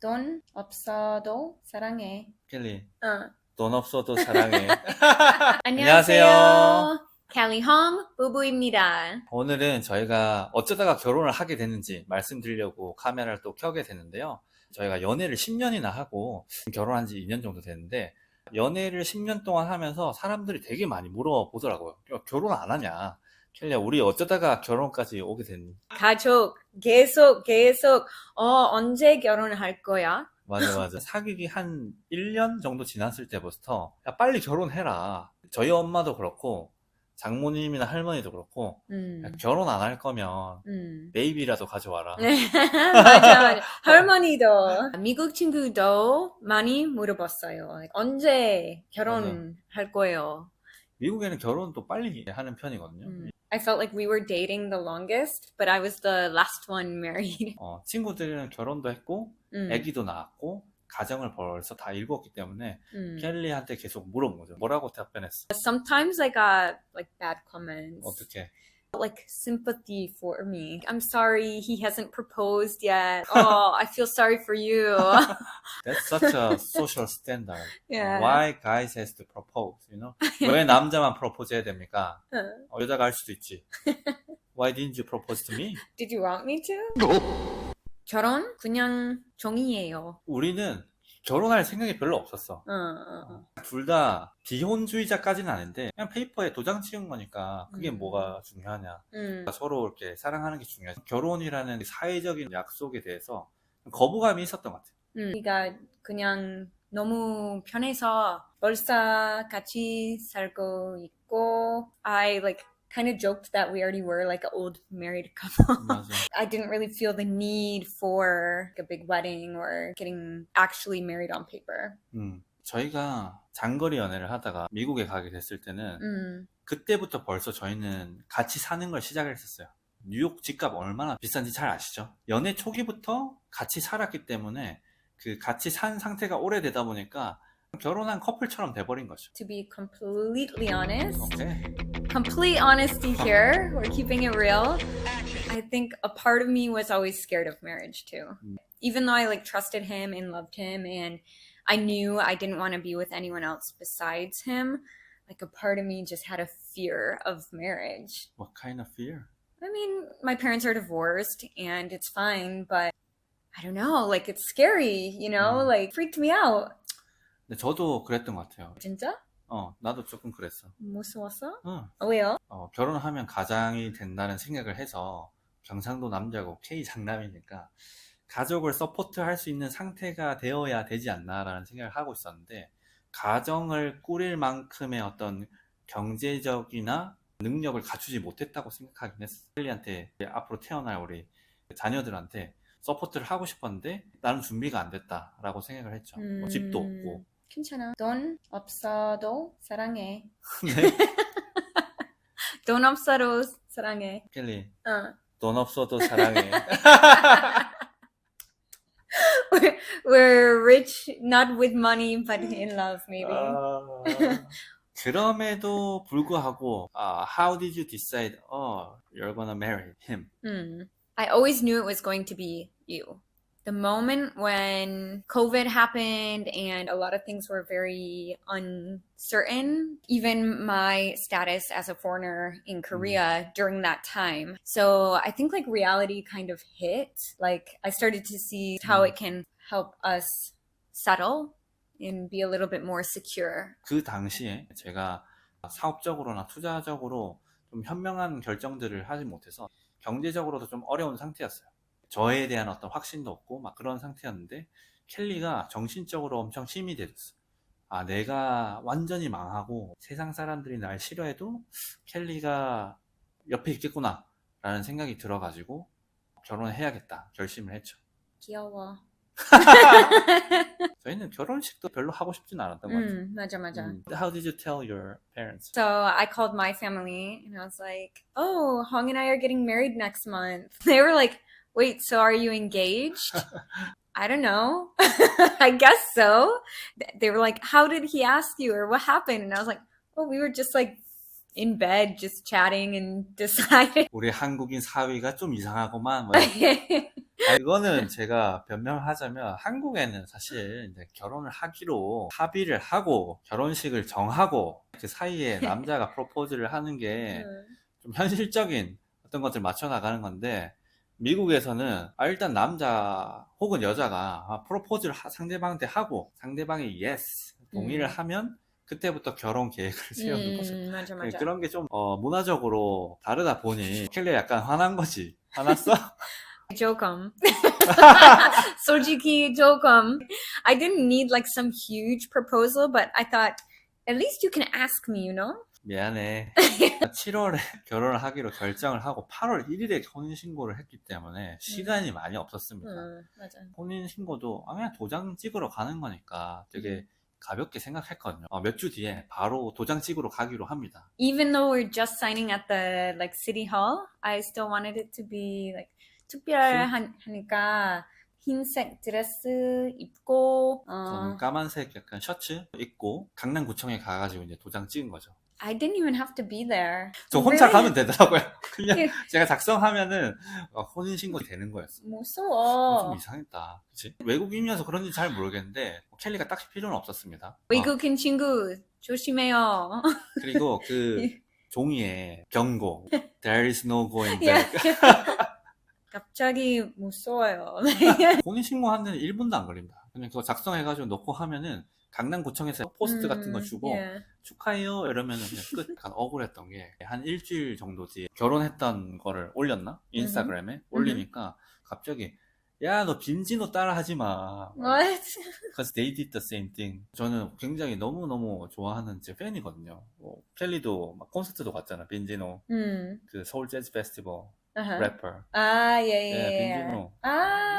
돈 없어도 사랑해. 켈리, 어. 돈 없어도 사랑해. 안녕하세요. 캘리 헝 부부입니다. 오늘은 저희가 어쩌다가 결혼을 하게 됐는지 말씀드리려고 카메라를 또 켜게 됐는데요. 저희가 연애를 10년이나 하고 결혼한 지 2년 정도 됐는데 연애를 10년 동안 하면서 사람들이 되게 많이 물어보더라고요. 야, 결혼 안 하냐? 켈리야, 우리 어쩌다가 결혼까지 오게 됐니? 가족 계속 계속 어 언제 결혼할 거야? 맞아, 맞아. 사귀기 한 1년 정도 지났을 때부터, 야, 빨리 결혼해라. 저희 엄마도 그렇고, 장모님이나 할머니도 그렇고, 음. 야, 결혼 안 할 거면, 음. 베이비라도 가져와라. 맞아, 맞아. 할머니도 미국 친구도 많이 물어봤어요. 언제 결혼할 거예요? 미국에는 결혼도 빨리 하는 편이거든요. 음. I felt like we were dating the longest, but I was the last one married. 어, 친구들은 결혼도 했고, 음. 아기도 낳았고, 가정을 벌써 다 이루었기 때문에, 음. 켈리한테 계속 물어본 거죠. 뭐라고 답변했어? Sometimes I got like bad comments. 어떻게? Like sympathy for me. I'm sorry he hasn't proposed yet. Oh, I feel sorry for you. That's such a social standard. yeah. Why guys has to propose, you know? 왜 남자만 프로포즈 해야 됩니까? Uh, 어, 여자가 할 수도 있지. Why didn't you propose to me? Did you want me to? 결혼 그냥 정이에요. 우리는 결혼할 생각이 별로 없었어. 어, 어, 어. 둘 다 비혼주의자까지는 아닌데 그냥 페이퍼에 도장 찍은 거니까 그게 음. 뭐가 중요하냐. 음. 서로 이렇게 사랑하는 게 중요하지. 결혼이라는 사회적인 약속에 대해서 거부감이 있었던 것 같아요. 음. 우리가 그냥 너무 편해서 벌써 같이 살고 있고 I like kind of joked that we already were like an old married couple. 맞아. I didn't really feel the need for a big wedding or getting actually married on paper. 음. 저희가 장거리 연애를 하다가 미국에 가게 됐을 때는 음. 그때부터 벌써 저희는 같이 사는 걸 시작을 했었어요. 뉴욕 집값 얼마나 비싼지 잘 아시죠? 연애 초기부터 같이 살았기 때문에 그 같이 산 상태가 오래되다 보니까 결혼한 커플처럼 돼버린 거죠. To be completely honest, 오케이. complete honesty here, we're keeping it real. I think a part of me was always scared of marriage too. Mm. Even though I like trusted him and loved him and I knew I didn't want to be with anyone else besides him, like a part of me just had a fear of marriage. What kind of fear? I mean, my parents are divorced and it's fine, but I don't know, like it's scary, you know, Mm. like freaked me out. 근데 저도 그랬던 것 같아요. 진짜? 어, 나도 조금 그랬어. 무서웠어? 응. 어, 왜요? 어, 결혼하면 가장이 된다는 생각을 해서 경상도 남자고 K 장남이니까 가족을 서포트할 수 있는 상태가 되어야 되지 않나라는 생각을 하고 있었는데 가정을 꾸릴 만큼의 어떤 경제적이나 능력을 갖추지 못했다고 생각하긴 했어. 켈리한테 앞으로 태어날 우리 자녀들한테 서포트를 하고 싶었는데 나는 준비가 안 됐다라고 생각을 했죠. 뭐 집도 음. 없고. 괜찮아. 돈 없어도 사랑해. 네, 돈 없어도 사랑해. 켈리 어. 돈 없어도 사랑해. We're, we're rich, not with money, but in love, maybe. 아, 그럼에도 불구하고 아, How did you decide? Oh, you're gonna marry him. Hmm. I always knew it was going to be you. The moment when COVID happened and a lot of things were very uncertain, even my status as a foreigner in Korea during that time. So I think like reality kind of hit. Like I started to see how Mm. it can help us settle and be a little bit more secure. 그 당시에 제가 사업적으로나 투자적으로 좀 현명한 결정들을 하지 못해서 경제적으로도 좀 어려운 상태였어요. 저에 대한 어떤 확신도 없고 막 그런 상태였는데 켈리가 정신적으로 엄청 힘이 돼줬어. 아, 내가 완전히 망하고 세상 사람들이 날 싫어해도 켈리가 옆에 있겠구나 라는 생각이 들어가지고 결혼해야겠다 결심을 했죠. 귀여워. 저희는 결혼식도 별로 하고 싶진 않았던 것 같아요. 음, 맞아, 맞아. 음, How did you tell your parents? So I called my family and I was like, "Oh, Hong and I are getting married next month." They were like, "Wait, so are you engaged?" I don't know. I guess so. Th- They were like, "How did he ask you or what happened?" And I was like, "Oh, we were just like in bed just chatting and decided. 우리 한국인 사위가 좀 이상하구만. 뭐 아, 이거는 제가 변명하자면 한국에는 사실 이제 결혼을 하기로 합의를 하고 결혼식을 정하고 그 사이에 남자가 프로포즈를 하는 게 좀 현실적인 어떤 것들 맞춰 나가는 건데 미국에서는 아, 일단 남자 혹은 여자가 아, 프로포즈를 하- 상대방한테 하고 상대방이 yes 동의를 음. 하면 그때부터 결혼 계획을 세우는 거죠. 음, 맞아, 네, 맞아. 그런 게좀 문화적으로 다르다 보니 켈리 약간 화난 거지. 화났어? 조금. 솔직히 조금. I didn't need like some huge proposal, but I thought at least you can ask me, you know? 미안해. 7월에 결혼을 하기로 결정을 하고 8월 1일에 혼인신고를 했기 때문에 시간이 많이 없었습니다. 음, 맞아. 혼인신고도 아, 그냥 도장 찍으러 가는 거니까 되게 음. 가볍게 생각했거든요. 몇주 뒤에 바로 도장 찍으러 가기로 합니다. Even though we're just signing at the like city hall, I still wanted it to be like 특별하니까 흰색 드레스 입고 저는 어, 까만색 약간 셔츠 입고 강남구청에 가가지고 이제 도장 찍은 거죠. I didn't even have to be there. 저 혼자? 가면 되더라고요. 그냥 예. 제가 작성하면은 어, 혼인신고 되는 거였어. 좀 무서워. 이상했다. 그치? 외국인이어서 그런지 잘 모르겠는데 뭐 켈리가 딱히 필요는 없었습니다. 어, 외국인 친구 조심해요. 그리고 그 예. 종이에 경고 There is no going 야. back 갑자기 무서워요. 혼인신고 하는 데는 1분도 안 걸립니다. 그냥 그거 작성해가지고 넣고 하면은 강남구청에서 포스트 같은 거 음, 주고 yeah. 축하해요 이러면은 그냥 끝. 약간 억울했던 게 한 일주일 정도 뒤에 결혼했던 거를 올렸나? 인스타그램에 올리니까 갑자기 야 너 빈지노 따라 하지 마. What? Because they did the same thing. 저는 굉장히 너무 너무 좋아하는 제 팬이거든요. 뭐, 켈리도 막 콘서트도 갔잖아. 빈지노. 음. 그 서울 재즈 페스티벌 Uh-huh. 래퍼. Ah, yeah, yeah, 네, yeah. 빈지노. Ah,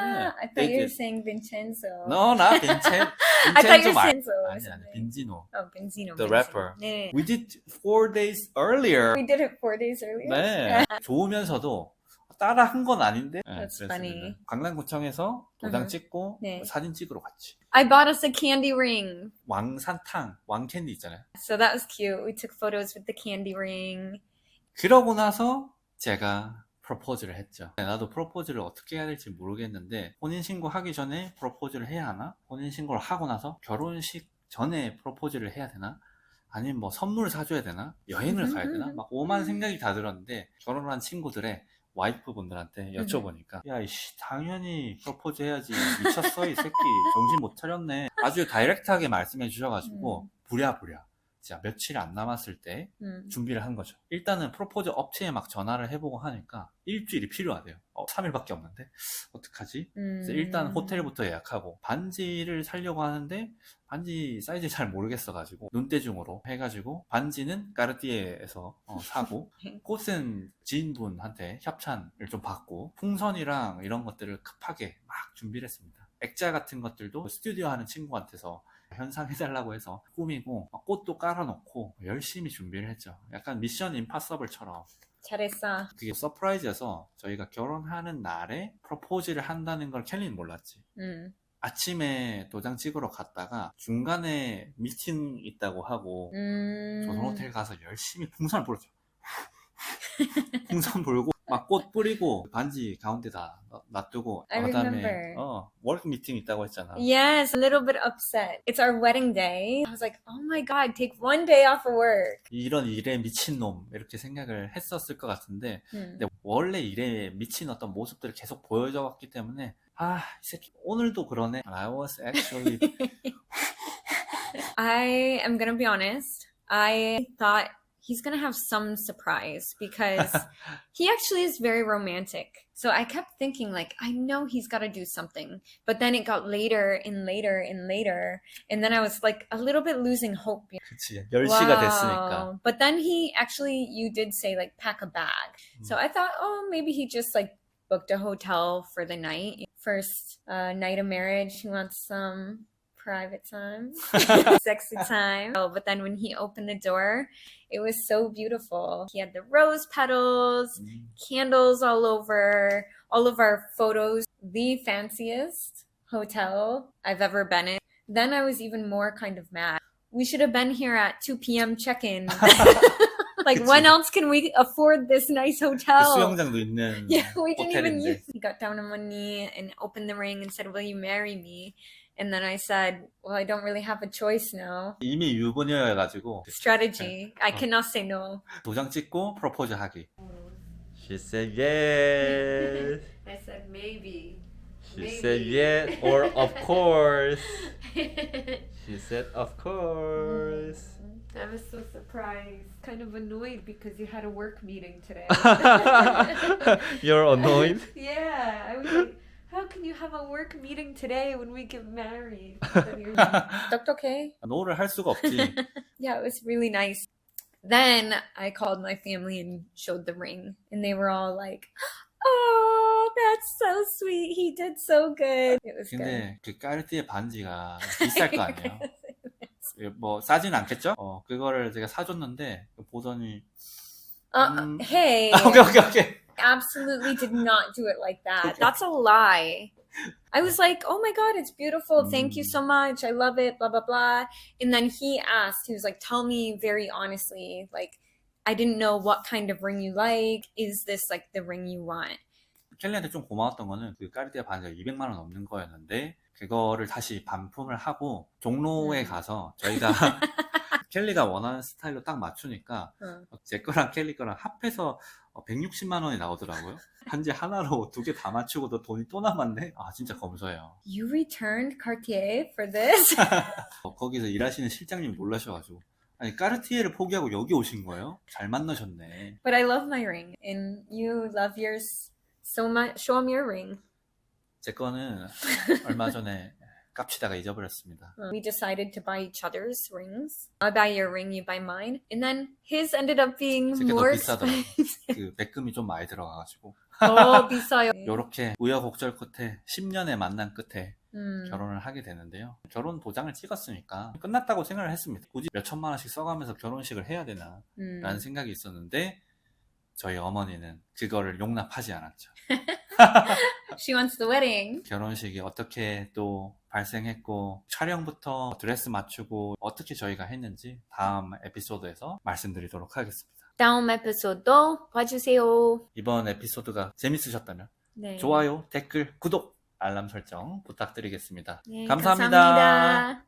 Yeah, I thought they you were did. saying Vincenzo. No, not 빈첸. I thought you 좀 알. Vincenzo. or 아니 아니 something. 빈지노. Oh, Benzino. The Benzino. rapper. 네. We did four days earlier. We did it four days earlier. 네. 좋으면서도 따라 한 건 아닌데. 네, That's 그랬습니다. funny. 강남구청에서 도장 Mhm. 찍고 네. 사진 찍으러 갔지. I bought us a candy ring. 왕산탕, 왕캔디 있잖아요. So that was cute. We took photos with the candy ring. 그러고 나서 제가 프로포즈를 했죠. 네, 나도 프로포즈를 어떻게 해야 될지 모르겠는데 혼인신고 하기 전에 프로포즈를 해야 하나? 혼인신고를 하고 나서 결혼식 전에 프로포즈를 해야 되나? 아니면 뭐 선물 사줘야 되나? 여행을 가야 되나? 막 오만 생각이 다 들었는데 결혼한 친구들의 와이프분들한테 여쭤보니까 야 이씨 당연히 프로포즈 해야지 미쳤어 이 새끼 정신 못 차렸네 아주 다이렉트하게 말씀해 주셔가지고 음. 부랴부랴 진짜 며칠 안 남았을 때 음. 준비를 한 거죠. 일단은 프로포즈 업체에 막 전화를 해보고 하니까 일주일이 필요하대요. 어, 3일밖에 없는데 어떡하지? 그래서 일단 음. 호텔부터 예약하고 반지를 사려고 하는데 반지 사이즈 잘 모르겠어 가지고 눈대중으로 해가지고 반지는 까르띠에에서 어, 사고 꽃은 지인분한테 협찬을 좀 받고 풍선이랑 이런 것들을 급하게 막 준비를 했습니다. 액자 같은 것들도 스튜디오 하는 친구한테서 현상해달라고 해서 꾸미고 막 꽃도 깔아놓고 열심히 준비를 했죠. 약간 미션 임파서블처럼 잘했어. 그게 서프라이즈여서 저희가 결혼하는 날에 프로포즈를 한다는 걸 켈리는 몰랐지. 음. 아침에 도장 찍으러 갔다가 중간에 미팅 있다고 하고 음. 조선 호텔 가서 열심히 풍선 불었죠. 풍선 불고 막 꽃 뿌리고 반지 가운데다 놔- 놔두고 I 그다음에 remember. 어 워크 미팅 있다고 했잖아. Yes, a little bit upset. It's our wedding day. I was like, oh my god, take one day off of work. 이런 일에 미친 놈 이렇게 생각을 했었을 것 같은데 음. 근데 원래 일에 미친 어떤 모습들을 계속 보여줘 왔기 때문에 아 이 새끼 오늘도 그러네. I was actually I am gonna be honest. I thought he's gonna have some surprise because he actually is very romantic. So I kept thinking, like, I know he's got to do something. But then it got later and later and later, and then I was like a little bit losing hope. 그치 10시가 됐으니까 Wow. But then he actually, you did say like pack a bag. So I thought, oh, maybe he just like booked a hotel for the night. First uh, night of marriage, he wants some private time, sexy time. Oh, but then when he opened the door, it was so beautiful. He had the rose petals, mm. candles all over, all of our photos. The fanciest hotel I've ever been in. Then I was even more kind of mad. We should have been here at 2 p.m. check in. like when else can we afford this nice hotel? yeah, we didn't even use. He got down on one knee and opened the ring and said, "Will you marry me?" And then I said, "Well, I don't really have a choice now. 이미 유부녀여가지고 Strategy. I 어. cannot say no." 도장 찍고 프로포즈 하기. She said yes. I said maybe. She said yes or of course. She said of course. I was so surprised, kind of annoyed because you had a work meeting today. You're annoyed? yeah, I was like, how can you have a work meeting today when we get married? Then you're like, okay. 노를 할 수가 없지. Yeah, it was really nice. Then I called my family and showed the ring, and they were all like, "Oh, that's so sweet. He did so good." It was good. 근데 그 까르띠에 반지가 비쌀 거 아니에요. 뭐 싸진 않겠죠? 어 그거를 제가 사줬는데 보더니 Uh, Mm. hey, 아, 오케이 오케이 오케이. Absolutely did not do it like that. That's a lie. I was like, "Oh my god, it's beautiful. Thank you Mm. so much. I love it." Blah blah blah. And then he asked, he was like, "Tell me very honestly, like." I didn't know what kind of ring you like. Is this like the ring you want? 켈리한테 좀 고마웠던 거는 그 까르띠에 반지가 200만 원 넘는 거였는데 그거를 다시 반품을 하고 종로에 음. 가서 저희가 켈리가 원하는 스타일로 딱 맞추니까 어. 제 거랑 켈리 거랑 합해서 160만 원이 나오더라고요. 반지 하나로 두 개 다 맞추고도 돈이 또 남았네. 아 진짜 검소해요. You returned Cartier for this? 어, 거기서 일하시는 실장님이 놀라셔가지고 아니 까르티에를 포기하고 여기 오신 거예요? 잘 만나셨네. but I love my ring, and you love yours so much. Show him your ring. 제 거는 얼마 전에 깝치다가 잊어버렸습니다. Uh, We decided to buy each other's rings. I buy your ring, you buy mine, and then his ended up being 더 more expensive. 그 매금이 좀 많이 들어가가지고 어, 비싸요. 요렇게 우여곡절 끝에 10년의 만남 끝에 음. 결혼을 하게 되는데요. 결혼 도장을 찍었으니까 끝났다고 생각을 했습니다. 굳이 몇 천만 원씩 써가면서 결혼식을 해야 되나 음. 라는 생각이 있었는데 저희 어머니는 그거를 용납하지 않았죠. She wants the wedding. 결혼식이 어떻게 또 발생했고 촬영부터 드레스 맞추고 어떻게 저희가 했는지 다음 에피소드에서 말씀드리도록 하겠습니다. 다음 에피소드 봐주세요. 이번 에피소드가 재밌으셨다면 네. 좋아요, 댓글, 구독, 알람 설정 부탁드리겠습니다. 네, 감사합니다. 감사합니다.